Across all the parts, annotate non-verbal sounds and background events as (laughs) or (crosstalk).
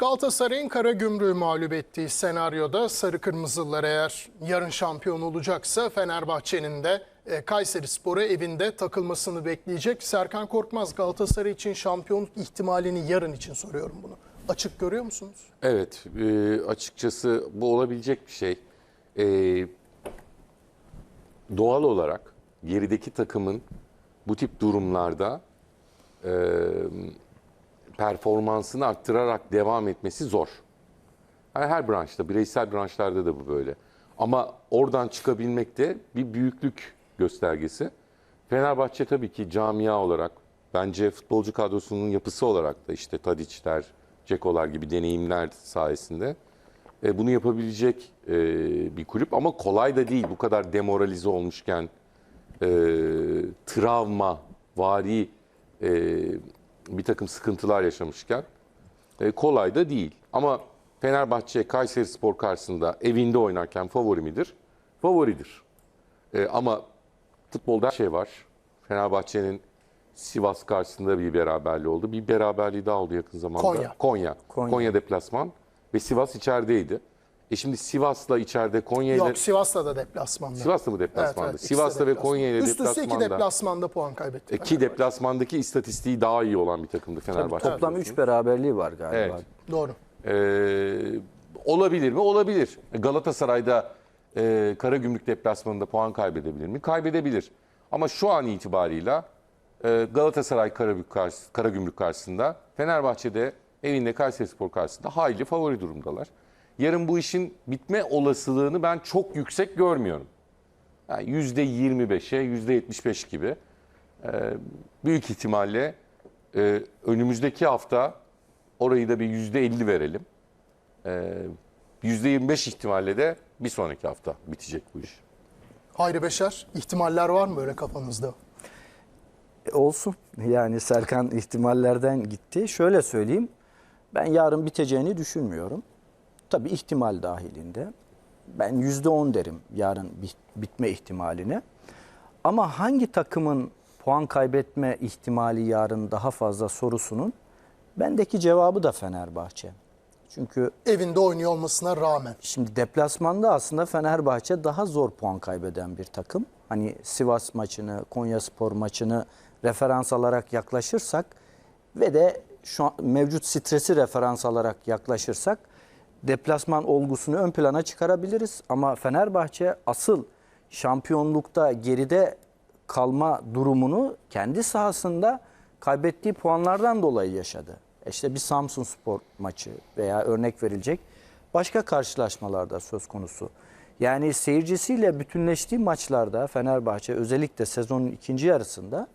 Galatasaray'ın Karagümrük'ü mağlup ettiği senaryoda Sarı Kırmızılar eğer yarın şampiyon olacaksa Fenerbahçe'nin de e, Kayseri Spor'u evinde takılmasını bekleyecek. Serkan Korkmaz Galatasaray için şampiyonluk ihtimalini yarın için soruyorum bunu. Açık görüyor musunuz? Evet, e, açıkçası bu olabilecek bir şey. E, doğal olarak gerideki takımın bu tip durumlarda performansını arttırarak devam etmesi zor. Yani her branşta, bireysel branşlarda da bu böyle. Ama oradan çıkabilmek de bir büyüklük göstergesi. Fenerbahçe tabii ki camia olarak, bence futbolcu kadrosunun yapısı olarak da işte Tadiçler, Cekolar gibi deneyimler sayesinde e, bunu yapabilecek e, bir kulüp. Ama kolay da değil bu kadar demoralize olmuşken, e, travma, vari bir takım sıkıntılar yaşamışken e, kolay da değil. Ama Fenerbahçe Kayseri Spor karşısında evinde oynarken favori midir? Favoridir. E, ama futbolda her şey var. Fenerbahçe'nin Sivas karşısında bir beraberliği oldu. Bir beraberliği daha oldu yakın zamanda. Konya. Konya. Konya. Konya deplasman ve Sivas içerideydi. E şimdi Sivas'la içeride Konya ile Yok Sivas'ta da deplasmanda. Sivas'ta mı deplasmanda? Evet, evet, de Sivas'ta ve deplasmanda. Konya ile Üst üste iki deplasmanda. deplasmanda puan kaybetti. E, Ki deplasmandaki istatistiği daha iyi olan bir takımdı Fenerbahçe. Toplam 3 beraberliği var galiba. Evet. Doğru. Ee, olabilir mi? Olabilir. Galatasaray'da e, Karagümrük deplasmanında puan kaybedebilir mi? Kaybedebilir. Ama şu an itibarıyla e, Galatasaray Karagümrük, karşı, Karagümrük karşısında, Fenerbahçe'de evinde Kayserispor karşısında hayli favori durumdalar. Yarın bu işin bitme olasılığını ben çok yüksek görmüyorum. Yani %25'e, %75 gibi. Ee, büyük ihtimalle e, önümüzdeki hafta orayı da bir %50 verelim. Ee, %25 ihtimalle de bir sonraki hafta bitecek bu iş. Hayri Beşer ihtimaller var mı böyle kafanızda? E, Olsun. Yani Serkan ihtimallerden gitti. Şöyle söyleyeyim. Ben yarın biteceğini düşünmüyorum. Tabii ihtimal dahilinde. Ben %10 derim yarın bit- bitme ihtimaline. Ama hangi takımın puan kaybetme ihtimali yarın daha fazla sorusunun bendeki cevabı da Fenerbahçe. Çünkü Evinde oynuyor olmasına rağmen. Şimdi deplasmanda aslında Fenerbahçe daha zor puan kaybeden bir takım. Hani Sivas maçını, Konyaspor maçını referans alarak yaklaşırsak ve de şu an mevcut stresi referans alarak yaklaşırsak deplasman olgusunu ön plana çıkarabiliriz. Ama Fenerbahçe asıl şampiyonlukta geride kalma durumunu kendi sahasında kaybettiği puanlardan dolayı yaşadı. İşte bir Samsun Spor maçı veya örnek verilecek başka karşılaşmalarda söz konusu. Yani seyircisiyle bütünleştiği maçlarda Fenerbahçe özellikle sezonun ikinci yarısında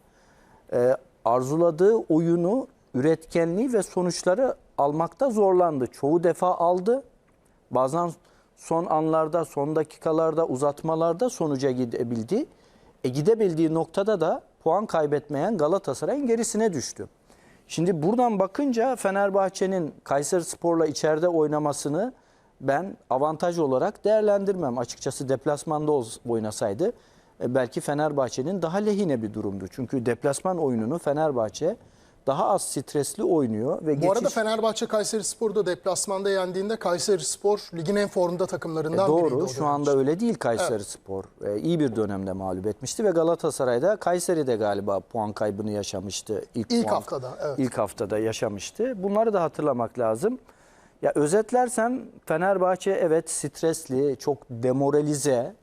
e, arzuladığı oyunu, üretkenliği ve sonuçları almakta zorlandı. Çoğu defa aldı. Bazen son anlarda, son dakikalarda, uzatmalarda sonuca gidebildi. E gidebildiği noktada da puan kaybetmeyen Galatasaray'ın gerisine düştü. Şimdi buradan bakınca Fenerbahçe'nin Kayserispor'la içeride oynamasını ben avantaj olarak değerlendirmem. Açıkçası deplasmanda oynasaydı e, belki Fenerbahçe'nin daha lehine bir durumdu. Çünkü deplasman oyununu Fenerbahçe daha az stresli oynuyor ve Bu arada geçiş- Fenerbahçe Kayseri Spor'da deplasmanda yendiğinde Kayseri Spor ligin en formda takımlarından E, biriydi. o Doğru. Şu anda öyle değil Kayseri Spor. E, iyi bir dönemde mağlup etmişti ve Galatasaray'da Kayseri'de galiba puan kaybını yaşamıştı. İlk, İlk puan- haftada, evet. İlk haftada yaşamıştı. Bunları da hatırlamak lazım. Ya özetlersem Fenerbahçe evet stresli, çok demoralize,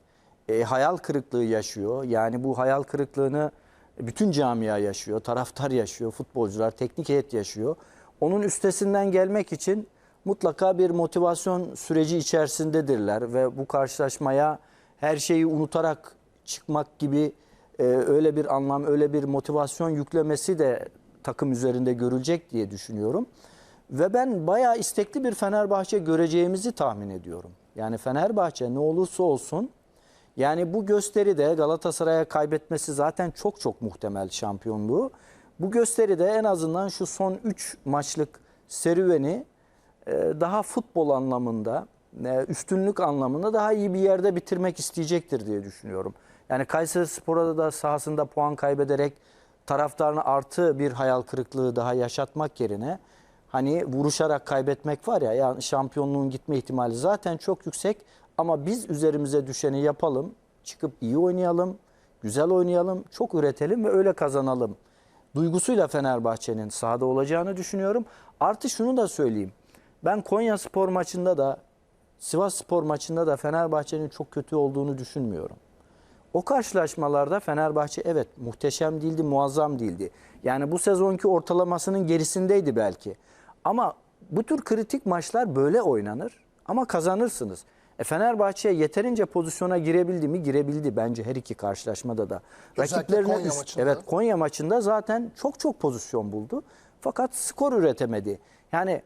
e, hayal kırıklığı yaşıyor. Yani bu hayal kırıklığını bütün camia yaşıyor, taraftar yaşıyor, futbolcular, teknik heyet yaşıyor. Onun üstesinden gelmek için mutlaka bir motivasyon süreci içerisindedirler ve bu karşılaşmaya her şeyi unutarak çıkmak gibi e, öyle bir anlam, öyle bir motivasyon yüklemesi de takım üzerinde görülecek diye düşünüyorum. Ve ben bayağı istekli bir Fenerbahçe göreceğimizi tahmin ediyorum. Yani Fenerbahçe ne olursa olsun yani bu gösteride Galatasaray'a kaybetmesi zaten çok çok muhtemel şampiyonluğu. Bu gösteride en azından şu son 3 maçlık serüveni e, daha futbol anlamında, e, üstünlük anlamında daha iyi bir yerde bitirmek isteyecektir diye düşünüyorum. Yani Kayseri Spor'a da sahasında puan kaybederek taraftarına artı bir hayal kırıklığı daha yaşatmak yerine hani vuruşarak kaybetmek var ya yani şampiyonluğun gitme ihtimali zaten çok yüksek ama biz üzerimize düşeni yapalım. Çıkıp iyi oynayalım, güzel oynayalım, çok üretelim ve öyle kazanalım. Duygusuyla Fenerbahçe'nin sahada olacağını düşünüyorum. Artı şunu da söyleyeyim. Ben Konya Spor maçında da Sivas Spor maçında da Fenerbahçe'nin çok kötü olduğunu düşünmüyorum. O karşılaşmalarda Fenerbahçe evet muhteşem değildi, muazzam değildi. Yani bu sezonki ortalamasının gerisindeydi belki. Ama bu tür kritik maçlar böyle oynanır ama kazanırsınız. E Fenerbahçe yeterince pozisyona girebildi mi? Girebildi bence her iki karşılaşmada da. Özellikle Konya üst- maçında. Evet Konya maçında zaten çok çok pozisyon buldu. Fakat skor üretemedi. Yani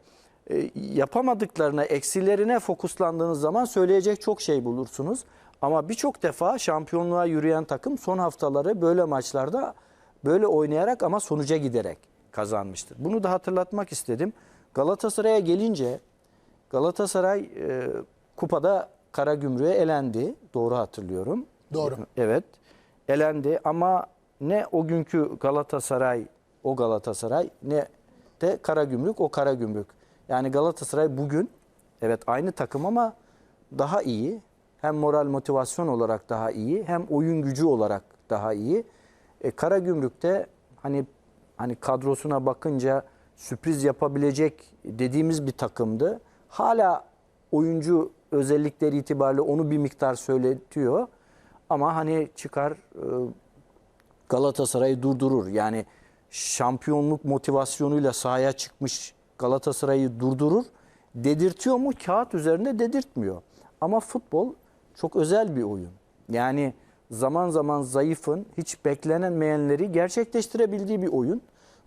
e, yapamadıklarına, eksilerine fokuslandığınız zaman söyleyecek çok şey bulursunuz. Ama birçok defa şampiyonluğa yürüyen takım son haftaları böyle maçlarda böyle oynayarak ama sonuca giderek kazanmıştır. Bunu da hatırlatmak istedim. Galatasaray'a gelince Galatasaray e, kupada Karagümrük'e elendi. Doğru hatırlıyorum. Doğru. Evet. Elendi ama ne o günkü Galatasaray o Galatasaray ne de Karagümrük o Karagümrük. Yani Galatasaray bugün evet aynı takım ama daha iyi. Hem moral motivasyon olarak daha iyi hem oyun gücü olarak daha iyi. E, Karagümrük'te hani hani kadrosuna bakınca sürpriz yapabilecek dediğimiz bir takımdı. Hala oyuncu özellikleri itibariyle onu bir miktar söyletiyor. Ama hani çıkar e, Galatasaray'ı durdurur. Yani şampiyonluk motivasyonuyla sahaya çıkmış Galatasaray'ı durdurur. Dedirtiyor mu? Kağıt üzerinde dedirtmiyor. Ama futbol çok özel bir oyun. Yani zaman zaman zayıfın hiç beklenmeyenleri gerçekleştirebildiği bir oyun.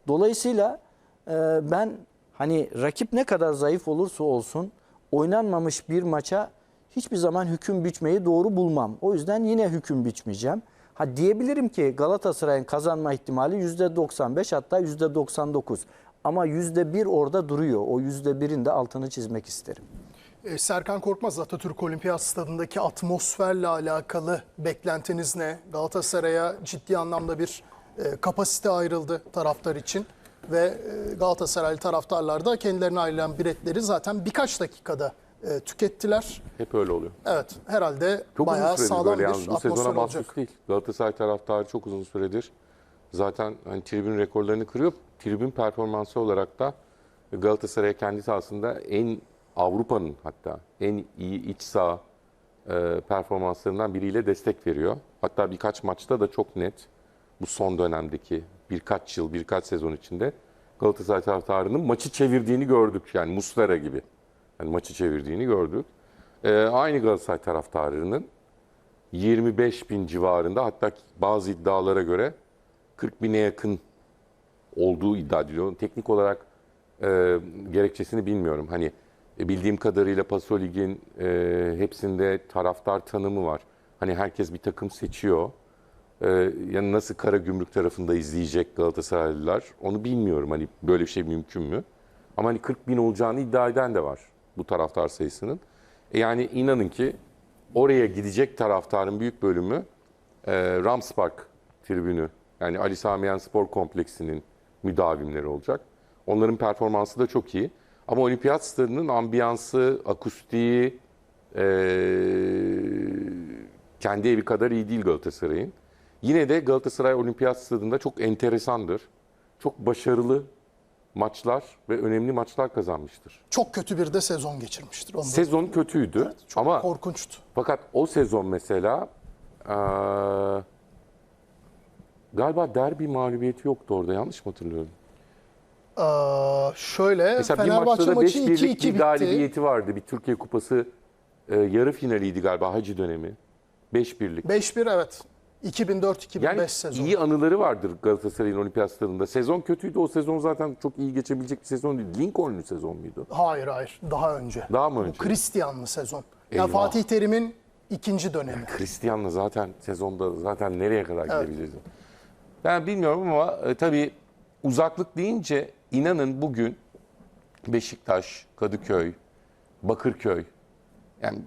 Dolayısıyla e, ben hani rakip ne kadar zayıf olursa olsun oynanmamış bir maça hiçbir zaman hüküm biçmeyi doğru bulmam. O yüzden yine hüküm biçmeyeceğim. Ha diyebilirim ki Galatasaray'ın kazanma ihtimali %95 hatta %99. Ama %1 orada duruyor. O %1'in de altını çizmek isterim. E, Serkan Korkmaz Atatürk Olimpiyat Stadı'ndaki atmosferle alakalı beklentiniz ne? Galatasaray'a ciddi anlamda bir e, kapasite ayrıldı taraftar için ve e, Galatasaraylı taraftarlar da kendilerine ayrılan biletleri zaten birkaç dakikada e, tükettiler. Hep öyle oluyor. Evet herhalde Çok bayağı uzun sağlam böyle bir yalnız. Bu atmosfer sezona mahsus değil. Galatasaray taraftarı çok uzun süredir zaten hani tribün rekorlarını kırıyor. Tribün performansı olarak da Galatasaray'a kendisi aslında en Avrupa'nın hatta en iyi iç saha e, performanslarından biriyle destek veriyor. Hatta birkaç maçta da çok net bu son dönemdeki birkaç yıl, birkaç sezon içinde Galatasaray taraftarının maçı çevirdiğini gördük. Yani Muslera gibi. Yani maçı çevirdiğini gördük. E, aynı Galatasaray taraftarının 25 bin civarında hatta bazı iddialara göre 40 bine yakın olduğu iddia ediliyor. Teknik olarak e, gerekçesini bilmiyorum. Hani e, bildiğim kadarıyla Paso Lig'in e, hepsinde taraftar tanımı var. Hani herkes bir takım seçiyor. E, yani nasıl Kara Gümrük tarafında izleyecek Galatasaraylılar onu bilmiyorum. Hani böyle bir şey mümkün mü? Ama hani 40 bin olacağını iddia eden de var bu taraftar sayısının. E yani inanın ki oraya gidecek taraftarın büyük bölümü e, Rams Park tribünü yani Ali Sami Yen Spor Kompleksi'nin müdavimleri olacak. Onların performansı da çok iyi. Ama olimpiyat stadının ambiyansı, akustiği e, kendi evi kadar iyi değil Galatasaray'ın. Yine de Galatasaray olimpiyat stadında çok enteresandır. Çok başarılı maçlar ve önemli maçlar kazanmıştır. Çok kötü bir de sezon geçirmiştir. Onu da- Sezon kötüydü çok ama korkunçtu. fakat o sezon mesela eee, galiba derbi mağlubiyeti yoktu orada yanlış mı hatırlıyorum? Ee, şöyle Mesela bir Fenerbahçe maçta da maçı 5 birlik 2-2 bir bitti. galibiyeti vardı. Bir Türkiye Kupası e, yarı finaliydi galiba Hacı dönemi. 5 birlik. 5-1 evet. 2004-2005 Yani sezonu. iyi anıları vardır Galatasaray'ın olimpiyat stadında. Sezon kötüydü. O sezon zaten çok iyi geçebilecek bir sezon değil. Lincoln'lu sezon muydu? Hayır hayır daha önce. Daha mı Bu önce? Christianlı sezon. Eyvah. Yani Fatih Terim'in ikinci dönemi. Cristiano'la zaten sezonda zaten nereye kadar gidebileceğiz? Ben bilmiyorum ama e, tabii uzaklık deyince inanın bugün Beşiktaş, Kadıköy, Bakırköy yani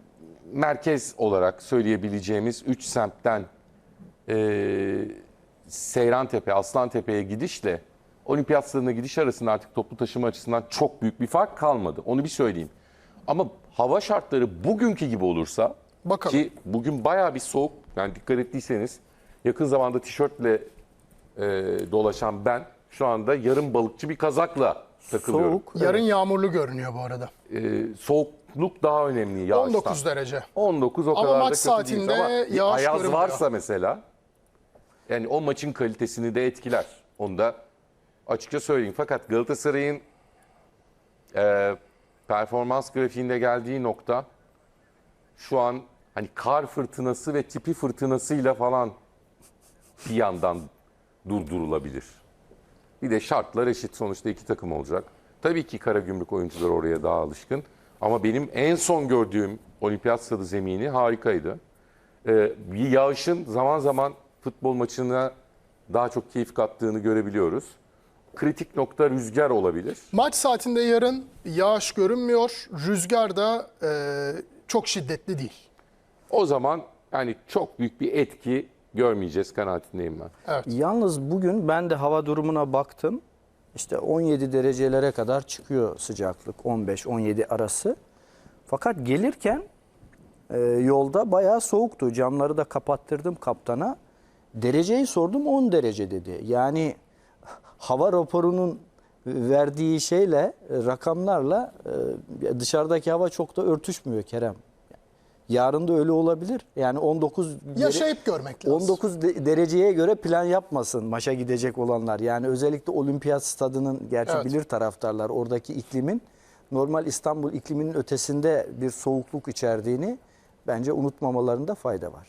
merkez olarak söyleyebileceğimiz 3 semtten e, Seyrantepe, Aslantepe'ye gidişle olimpiyat stadına gidiş arasında artık toplu taşıma açısından çok büyük bir fark kalmadı. Onu bir söyleyeyim. Ama hava şartları bugünkü gibi olursa Bakalım. ki bugün bayağı bir soğuk. Yani dikkat ettiyseniz yakın zamanda tişörtle e, dolaşan ben şu anda yarım balıkçı bir kazakla takılıyorum. Soğuk. Yarın yağmurlu görünüyor bu arada. E, soğukluk daha önemli yağıştan. 19 derece. 19 o Ama kadar da maç kötü saatinde değil. Ama bir yağış ayaz görünmüyor. varsa mesela yani o maçın kalitesini de etkiler. Onu da açıkça söyleyeyim. Fakat Galatasaray'ın e, performans grafiğinde geldiği nokta şu an hani kar fırtınası ve tipi fırtınasıyla falan (laughs) bir yandan durdurulabilir. Bir de şartlar eşit. Sonuçta iki takım olacak. Tabii ki Karagümrük oyuncuları oraya daha alışkın. Ama benim en son gördüğüm olimpiyat stadı zemini harikaydı. Ee, bir yağışın zaman zaman futbol maçına daha çok keyif kattığını görebiliyoruz. Kritik nokta rüzgar olabilir. Maç saatinde yarın yağış görünmüyor. Rüzgar da e, çok şiddetli değil. O zaman yani çok büyük bir etki görmeyeceğiz kanaatindeyim ben. Evet. Yalnız bugün ben de hava durumuna baktım. İşte 17 derecelere kadar çıkıyor sıcaklık 15-17 arası. Fakat gelirken e, yolda bayağı soğuktu. Camları da kapattırdım kaptana. Dereceyi sordum 10 derece dedi. Yani hava raporunun verdiği şeyle rakamlarla e, dışarıdaki hava çok da örtüşmüyor Kerem. Yarın da öyle olabilir. Yani 19 dere- Yaşayıp görmek lazım. 19 de- dereceye göre plan yapmasın maça gidecek olanlar. Yani özellikle olimpiyat stadının gerçi Evet. bilir taraftarlar oradaki iklimin normal İstanbul ikliminin ötesinde bir soğukluk içerdiğini bence unutmamalarında fayda var.